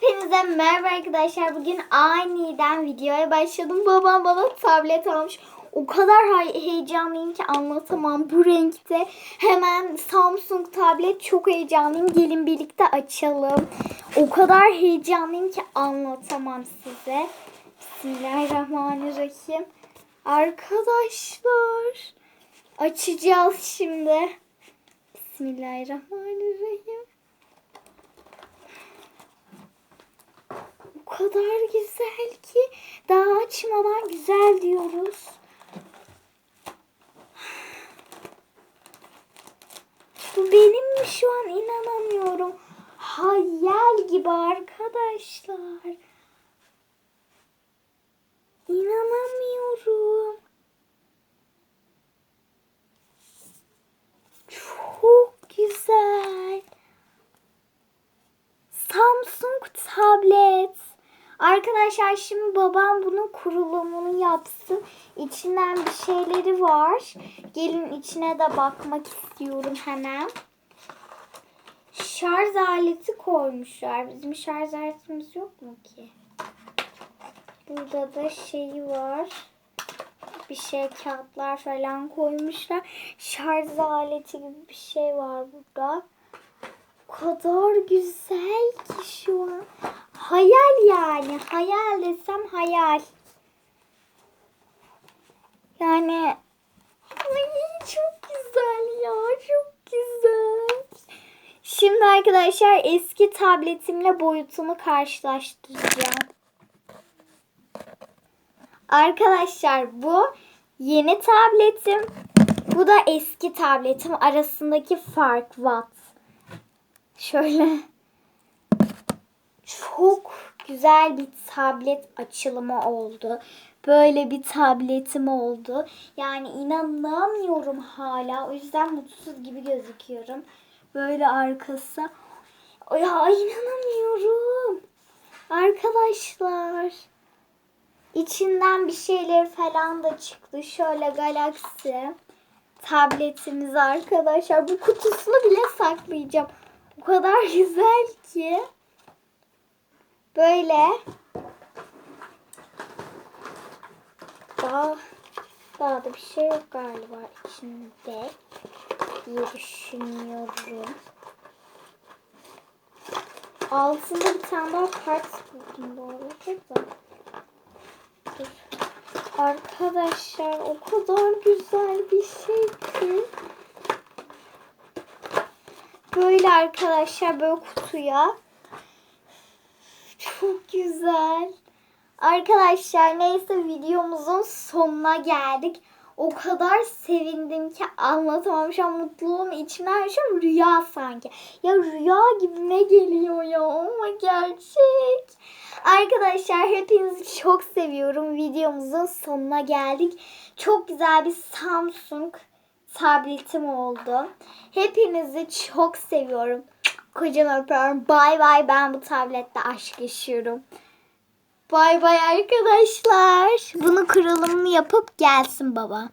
Hepinize merhaba arkadaşlar. Bugün aniden videoya başladım. Babam bana tablet almış. O kadar heyecanlıyım ki anlatamam bu renkte. Hemen Samsung tablet çok heyecanlıyım. Gelin birlikte açalım. O kadar heyecanlıyım ki anlatamam size. Bismillahirrahmanirrahim. Arkadaşlar açacağız şimdi. Bismillahirrahmanirrahim. O kadar güzel ki daha açmadan güzel diyoruz. Bu benim mi şu an inanamıyorum. Hayal gibi arkadaşlar. İnanamıyorum. Çok güzel. Samsung tablet. Arkadaşlar şimdi babam bunun kurulumunu yapsın. İçinden bir şeyleri var. Gelin içine de bakmak istiyorum hemen. Şarj aleti koymuşlar. Bizim şarj aletimiz yok mu ki? Burada da şeyi var. Bir şey kağıtlar falan koymuşlar. Şarj aleti gibi bir şey var burada. O kadar güzel ki şu an. Hayal yani. Hayal desem hayal. Yani ay çok güzel ya. Çok güzel. Şimdi arkadaşlar eski tabletimle boyutunu karşılaştıracağım. Arkadaşlar bu yeni tabletim. Bu da eski tabletim. Arasındaki fark watt. Şöyle çok güzel bir tablet açılımı oldu. Böyle bir tabletim oldu. Yani inanamıyorum hala. O yüzden mutsuz gibi gözüküyorum. Böyle arkası. Ya inanamıyorum. Arkadaşlar. İçinden bir şeyler falan da çıktı. Şöyle Galaxy tabletimiz arkadaşlar. Bu kutusunu bile saklayacağım. O kadar güzel ki. Böyle. Daha, daha da bir şey yok galiba içinde diye düşünüyorum. Altında bir tane daha kart buldum bu arada. Arkadaşlar o kadar güzel bir şey ki. Böyle arkadaşlar böyle kutuya. Çok güzel. Arkadaşlar neyse videomuzun sonuna geldik. O kadar sevindim ki anlatamam. Şu an mutluluğum içimden şu rüya sanki. Ya rüya gibi ne geliyor ya ama gerçek. Arkadaşlar hepinizi çok seviyorum. Videomuzun sonuna geldik. Çok güzel bir Samsung tabletim oldu. Hepinizi çok seviyorum. Kocaman öpüyorum. Bay bay ben bu tablette aşk yaşıyorum. Bay bay arkadaşlar. Bunu kurulumunu yapıp gelsin baba.